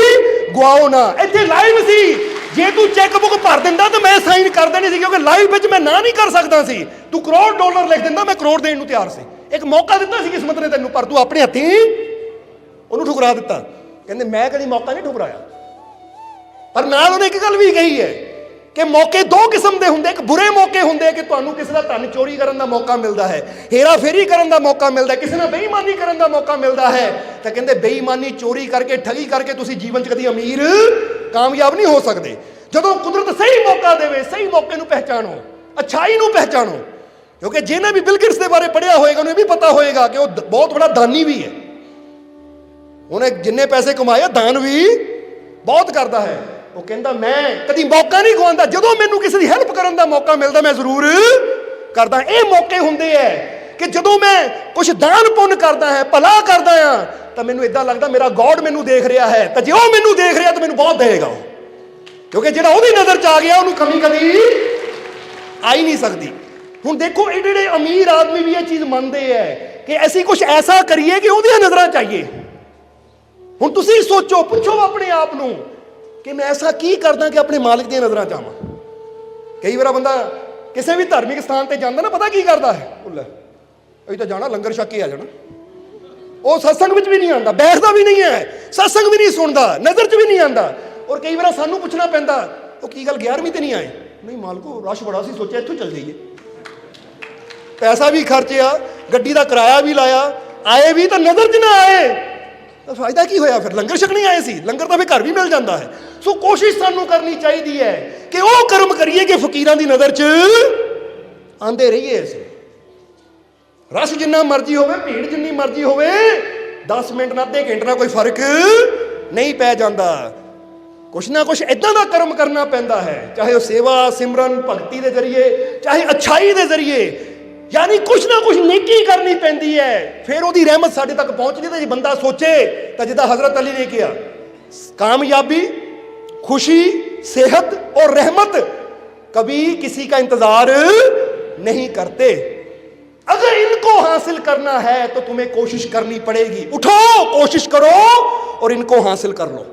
Speaker 1: ਗਵਾਓ ਨਾ। ਇੱਥੇ ਲਾਈਵ ਸੀ ਜੇ ਤੂੰ ਚੈੱਕ ਬੁੱਕ ਭਰ ਦਿੰਦਾ ਤਾਂ ਮੈਂ ਸਾਈਨ ਕਰ ਦੇਣੀ ਸੀ ਕਿਉਂਕਿ ਲਾਈਵ ਵਿੱਚ ਮੈਂ ਨਾ ਨਹੀਂ ਕਰ ਸਕਦਾ ਸੀ। ਤੂੰ ਕਰੋੜ ਡਾਲਰ ਲਿਖ ਦਿੰਦਾ, ਮੈਂ ਕਰੋੜ ਦੇਣ ਨੂੰ ਤਿਆਰ ਸੀ। ਇੱਕ ਮੌਕਾ ਦਿੱਤਾ ਸੀ ਕਿਸਮਤ ਨੇ ਤੈਨੂੰ, ਪਰ ਤੂੰ ਆਪਣੇ ਹੱਥੀਂ ਉਹਨੂੰ ਠੁਕਰਾ ਦਿੱਤਾ। ਕਹਿੰਦੇ, ਮੈਂ ਕਦੀ ਮੌਕਾ ਨਹੀਂ ਠੁਕਰਾਇਆ। ਪਰ ਨਾਲ ਉਹਨੇ ਇੱਕ ਗੱਲ ਵੀ ਕਹੀ ਹੈ। ਕਿ ਮੌਕੇ ਦੋ ਕਿਸਮ ਦੇ ਹੁੰਦੇ, ਇੱਕ ਬੁਰੇ ਮੌਕੇ ਹੁੰਦੇ, ਕਿ ਤੁਹਾਨੂੰ ਕਿਸੇ ਦਾ ਧਨ ਚੋਰੀ ਕਰਨ ਦਾ ਮੌਕਾ ਮਿਲਦਾ ਹੈ ਹੇਰਾ ਫੇਰੀ ਕਰਨ ਦਾ ਮੌਕਾ ਮਿਲਦਾ ਕਿਸੇ ਨਾਲ ਬੇਈਮਾਨੀ ਕਰਨ ਦਾ ਮੌਕਾ ਮਿਲਦਾ ਹੈ, ਤਾਂ ਕਹਿੰਦੇ ਬੇਈਮਾਨੀ ਚੋਰੀ ਕਰਕੇ, ਠਗੀ ਕਰਕੇ ਤੁਸੀਂ ਜੀਵਨ 'ਚ ਕਦੀ ਅਮੀਰ ਕਾਮਯਾਬ ਨਹੀਂ ਹੋ ਸਕਦੇ। ਜਦੋਂ ਕੁਦਰਤ ਸਹੀ ਮੌਕਾ ਦੇਵੇ, ਸਹੀ ਮੌਕੇ ਨੂੰ ਪਹਿਚਾਣੋ, ਅੱਛਾਈ ਨੂੰ ਪਹਿਚਾਣੋ, ਕਿਉਂਕਿ ਜਿਹਨੇ ਵੀ ਬਿਲਗੇਟਸ ਦੇ ਬਾਰੇ ਪੜ੍ਹਿਆ ਹੋਏਗਾ, ਉਹਨੂੰ ਇਹ ਵੀ ਪਤਾ ਹੋਏਗਾ ਕਿ ਉਹ ਬਹੁਤ ਬੜਾ ਦਾਨੀ ਵੀ ਹੈ। ਉਹਨੇ ਜਿੰਨੇ ਪੈਸੇ ਕਮਾਏ ਦਾਨ ਵੀ ਬਹੁਤ ਕਰਦਾ ਹੈ। ਉਹ ਕਹਿੰਦਾ, ਮੈਂ ਕਦੀ ਮੌਕਾ ਨਹੀਂ ਗਵਾਉਂਦਾ ਜਦੋਂ ਮੈਨੂੰ ਕਿਸੇ ਦੀ ਹੈਲਪ ਕਰਨ ਦਾ ਮੌਕਾ ਮਿਲਦਾ, ਮੈਂ ਜ਼ਰੂਰ ਕਰਦਾ। ਇਹ ਮੌਕੇ ਹੁੰਦੇ ਐ ਕਿ ਜਦੋਂ ਮੈਂ ਕੁਝ ਦਾਨ ਪੁੰਨ ਕਰਦਾ ਹੈ, ਭਲਾ ਕਰਦਾ ਆ ਤਾਂ ਮੈਨੂੰ ਇਦਾਂ ਲੱਗਦਾ ਮੇਰਾ ਗੋਡ ਮੈਨੂੰ ਦੇਖ ਰਿਹਾ ਹੈ। ਤਾਂ ਜੇ ਉਹ ਮੈਨੂੰ ਦੇਖ ਰਿਹਾ, ਤਾਂ ਮੈਨੂੰ ਬਹੁਤ ਦੇਗਾ ਉਹ। ਕਿਉਂਕਿ ਜਿਹੜਾ ਉਹਦੀ ਨਜ਼ਰ ਚ ਆ ਗਿਆ, ਉਹਨੂੰ ਕਮੀ ਕਦੀ ਆਈ ਨਹੀਂ ਸਕਦੀ। ਹੁਣ ਦੇਖੋ, ਇਹ ਜਿਹੜੇ ਅਮੀਰ ਆਦਮੀ ਵੀ ਇਹ ਚੀਜ਼ ਮੰਨਦੇ ਐ ਕਿ ਅਸੀਂ ਕੁਝ ਐਸਾ ਕਰੀਏ ਕਿ ਉਹਦੀਆਂ ਨਜ਼ਰਾਂ ਚਾਹੀਏ ਹੁਣ ਤੁਸੀਂ ਸੋਚੋ, ਪੁੱਛੋ ਆਪਣੇ ਆਪ ਨੂੰ ਕਿ ਮੈਂ ਐਸਾ ਕੀ ਕਰਦਾ ਕਿ ਆਪਣੇ ਮਾਲਕ ਦੀਆਂ ਨਜ਼ਰਾਂ 'ਚ ਆਵਾਂ? ਕਈ ਵਾਰ ਬੰਦਾ ਕਿਸੇ ਵੀ ਧਾਰਮਿਕ ਸਥਾਨ ਤੇ ਜਾਂਦਾ ਨਾ, ਪਤਾ ਕੀ ਕਰਦਾ ਹੈ? ਉਹ ਲੈ, ਅਸੀਂ ਤਾਂ ਜਾਣਾ, ਲੰਗਰ ਛੱਕ ਕੇ ਆ ਜਾਣਾ। ਉਹ ਸਤਸੰਗ ਵਿੱਚ ਵੀ ਨਹੀਂ ਆਉਂਦਾ, ਬੈਠਦਾ ਵੀ ਨਹੀਂ ਹੈ, ਸਤਸੰਗ ਵੀ ਨਹੀਂ ਸੁਣਦਾ, ਨਜ਼ਰ 'ਚ ਵੀ ਨਹੀਂ ਆਉਂਦਾ। ਔਰ ਕਈ ਵਾਰ ਸਾਨੂੰ ਪੁੱਛਣਾ ਪੈਂਦਾ, ਉਹ ਕੀ ਗੱਲ 11ਵੀਂ ਤੇ ਨਹੀਂ ਆਏ? ਨਹੀਂ ਮਾਲਕੋ, ਰਸ਼ ਬੜਾ ਸੀ, ਸੋਚਿਆ ਇੱਥੋਂ ਚੱਲ ਜਾਈਏ। ਪੈਸਾ ਵੀ ਖਰਚਿਆ, ਗੱਡੀ ਦਾ ਕਿਰਾਇਆ ਵੀ ਲਾਇਆ, ਆਏ ਵੀ ਤਾਂ ਨਜ਼ਰ 'ਚ ਨਾ ਆਏ। ਤਾਂ ਫਾਇਦਾ ਕੀ ਹੋਇਆ ਫਿਰ? ਲੰਗਰ ਛਕਣੀ ਆਏ ਸੀ, ਲੰਗਰ ਤਾਂ ਫਿਰ ਘਰ ਵੀ ਮਿਲ ਜਾਂਦਾ ਹੈ। ਸੋ ਕੋਸ਼ਿਸ਼ ਸਾਨੂੰ ਕਰਨੀ ਚਾਹੀਦੀ ਹੈ ਕਿ ਉਹ ਕਰਮ ਕਰੀਏ ਕਿ ਫਕੀਰਾਂ ਦੀ ਨਜ਼ਰ 'ਚ ਆਂਦੇ ਰਹੀਏ ਅਸੀਂ। ਰਸ ਜਿੰਨਾ ਮਰਜ਼ੀ ਹੋਵੇ, ਭੀੜ ਜਿੰਨੀ ਮਰਜ਼ੀ ਹੋਵੇ 10 ਮਿੰਟ ਨਾਲ ਅੱਧੇ ਘੰਟੇ ਨਾਲ ਕੋਈ ਫ਼ਰਕ ਨਹੀਂ ਪੈ ਜਾਂਦਾ। ਕੁਛ ਨਾ ਕੁਛ ਇਦਾਂ ਦਾ ਕਰਮ ਕਰਨਾ ਪੈਂਦਾ ਹੈ, ਚਾਹੇ ਉਹ ਸੇਵਾ, ਸਿਮਰਨ, ਭਗਤੀ ਦੇ ਜ਼ਰੀਏ, ਚਾਹੇ ਅਛਾਈ ਦੇ ਜ਼ਰੀਏ। ਯਾਨੀ ਕੁਛ ਨਾ ਕੁਛ ਨੇਕੀ ਕਰਨੀ ਪੈਂਦੀ ਹੈ। ਫਿਰ ਉਹਦੀ ਰਹਿਮਤ ਸਾਡੇ ਤੱਕ ਪਹੁੰਚਦੀ ਤਾਂ ਜੇ ਬੰਦਾ ਸੋਚੇ ਤਾਂ ਜਿੱਦਾਂ ਹਜ਼ਰਤ ਅਲੀ ਨੇ ਕਿਹਾ, ਕਾਮਯਾਬੀ खुशी सेहत और रहमत कभी किसी का इंतजार नहीं करते अगर इनको हासिल करना है तो तुम्हें कोशिश करनी पड़ेगी उठो कोशिश करो और इनको हासिल कर लो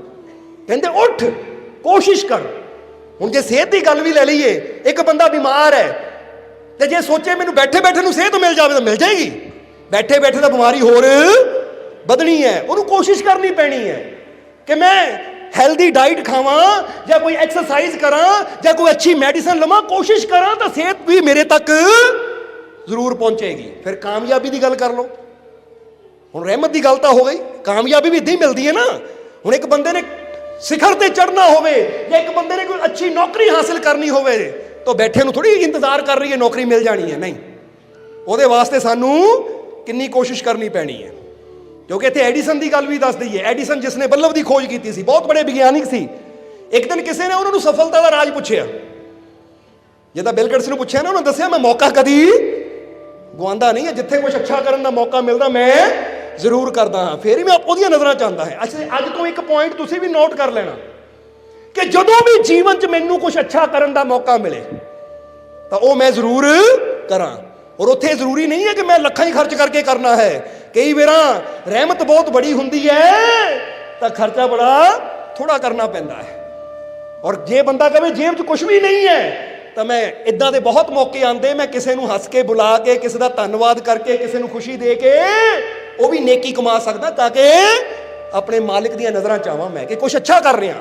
Speaker 1: कहते उठ कोशिश कर ਹੁਣ ਜੇ ਸਿਹਤ ਦੀ ਗੱਲ ਵੀ ਲੈ ਲਈਏ ਇੱਕ ਬੰਦਾ ਬਿਮਾਰ ਹੈ ਤੇ ਜੇ ਸੋਚੇ ਮੈਨੂੰ ਬੈਠੇ ਬੈਠੇ ਨੂੰ ਸਿਹਤ ਮਿਲ ਜਾਵੇ ਤਾਂ ਮਿਲ ਜਾਏਗੀ ਬੈਠੇ ਬੈਠੇ ਤਾਂ ਬਿਮਾਰੀ ਹੋਰ ਵਧਣੀ ਹੈ ਉਹਨੂੰ ਕੋਸ਼ਿਸ਼ ਕਰਨੀ ਪੈਣੀ ਹੈ ਕਿ ਮੈਂ ਹੈਲਦੀ ਡਾਈਟ ਖਾਵਾਂ ਜਾਂ ਕੋਈ ਐਕਸਰਸਾਈਜ਼ ਕਰਾਂ ਜਾਂ ਕੋਈ ਅੱਛੀ ਮੈਡੀਸਨ ਲਵਾਂ, ਕੋਸ਼ਿਸ਼ ਕਰਾਂ ਤਾਂ ਸਿਹਤ ਵੀ ਮੇਰੇ ਤੱਕ ਜ਼ਰੂਰ ਪਹੁੰਚੇਗੀ। ਫਿਰ ਕਾਮਯਾਬੀ ਦੀ ਗੱਲ ਕਰ ਲਓ। ਹੁਣ ਰਹਿਮਤ ਦੀ ਗੱਲ ਤਾਂ ਹੋ ਗਈ। ਕਾਮਯਾਬੀ ਵੀ ਇਦਾਂ ਹੀ ਮਿਲਦੀ ਹੈ ਨਾ। ਹੁਣ ਇੱਕ ਬੰਦੇ ਨੇ ਸਿਖਰ ਤੇ ਚੜਨਾ ਹੋਵੇ ਜਾਂ ਇੱਕ ਬੰਦੇ ਨੇ ਕੋਈ ਅੱਛੀ ਨੌਕਰੀ ਹਾਸਲ ਕਰਨੀ ਹੋਵੇ, ਤਾਂ ਬੈਠੇ ਨੂੰ ਥੋੜੀ ਇੰਤਜ਼ਾਰ ਕਰ ਰਹੀ ਹੈ, ਨੌਕਰੀ ਮਿਲ ਜਾਣੀ ਹੈ। ਨਹੀਂ। ਉਹਦੇ ਵਾਸਤੇ ਸਾਨੂੰ ਕਿੰਨੀ ਕੋਸ਼ਿਸ਼ ਕਰਨੀ ਪੈਣੀ ਹੈ। ਕਿਉਂਕਿ ਇੱਥੇ ਐਡੀਸਨ ਦੀ ਗੱਲ ਵੀ ਦੱਸ ਦਈਏ। ਐਡੀਸਨ ਜਿਸ ਨੇ ਬੱਲਬ ਦੀ ਖੋਜ ਕੀਤੀ ਸੀ, ਬਹੁਤ ਬੜੇ ਵਿਗਿਆਨਿਕ ਸੀ। ਇੱਕ ਦਿਨ ਕਿਸੇ ਨੇ ਉਹਨਾਂ ਨੂੰ ਸਫਲਤਾ ਦਾ ਰਾਜ ਪੁੱਛਿਆ। ਜਿੱਦਾਂ ਬਿਲ ਗੇਟਸ ਨੂੰ ਪੁੱਛਿਆ ਨਾ, ਉਹਨਾਂ ਦੱਸਿਆ, ਮੈਂ ਮੌਕਾ ਕਦੀ ਗਵਾਉਂਦਾ ਨਹੀਂ ਹੈ, ਜਿੱਥੇ ਕੁਝ ਅੱਛਾ ਕਰਨ ਦਾ ਮੌਕਾ ਮਿਲਦਾ, ਮੈਂ ਜ਼ਰੂਰ ਕਰਦਾ ਹਾਂ। ਫੇਰ ਹੀ ਮੈਂ ਉਹਦੀਆਂ ਨਜ਼ਰਾਂ ਚ ਆਉਂਦਾ ਹੈ। ਅੱਛਾ, ਅੱਜ ਤੋਂ ਇੱਕ ਪੁਆਇੰਟ ਤੁਸੀਂ ਵੀ ਨੋਟ ਕਰ ਲੈਣਾ ਕਿ ਜਦੋਂ ਵੀ ਜੀਵਨ 'ਚ ਮੈਨੂੰ ਕੁਝ ਅੱਛਾ ਕਰਨ ਦਾ ਮੌਕਾ ਮਿਲੇ, ਤਾਂ ਉਹ ਮੈਂ ਜ਼ਰੂਰ ਕਰਾਂ। ਔਰ ਉੱਥੇ ਜ਼ਰੂਰੀ ਨਹੀਂ ਹੈ ਕਿ ਮੈਂ ਲੱਖਾਂ ਹੀ ਖਰਚ ਕਰਕੇ ਕਰਨਾ ਹੈ। ਕਈ ਵਾਰਾਂ ਰਹਿਮਤ ਬਹੁਤ ਬੜੀ ਹੁੰਦੀ ਹੈ, ਤਾਂ ਖਰਚਾ ਬੜਾ ਥੋੜਾ ਕਰਨਾ ਪੈਂਦਾ ਹੈ। ਔਰ ਜੇ ਬੰਦਾ ਕਹੇ ਜੇਬ 'ਚ ਕੁਝ ਵੀ ਨਹੀਂ ਹੈ, ਤਾਂ ਮੈਂ ਇਦਾਂ ਦੇ ਬਹੁਤ ਮੌਕੇ ਆਉਂਦੇ, ਮੈਂ ਕਿਸੇ ਨੂੰ ਹੱਸ ਕੇ ਬੁਲਾ ਕੇ, ਕਿਸੇ ਦਾ ਧੰਨਵਾਦ ਕਰਕੇ, ਕਿਸੇ ਨੂੰ ਖੁਸ਼ੀ ਦੇ ਕੇ ਉਹ ਵੀ ਨੇਕੀ ਕਮਾ ਸਕਦਾ ਤਾਂ ਕਿ ਆਪਣੇ ਮਾਲਕ ਦੀਆਂ ਨਜ਼ਰਾਂ ਚਾਹਾਂ ਮੈਂ ਕਿ ਕੁਝ ਅੱਛਾ ਕਰ ਰਿਹਾ।